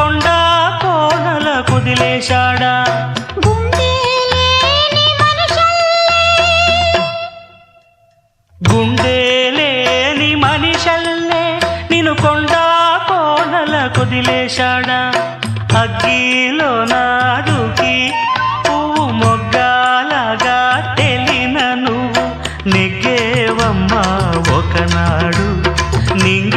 కొండ కోనల కుదిలేశాడా? గుండె లేని మనిషల్లే నిన్ను కొండ కోనల కుదిలేశాడా? అగ్గిలో నాడుకి పువ్వు మొగ్గాలగా తెలిన నువ్వు నెగ్గేవమ్మా ఒకనాడు. నింగ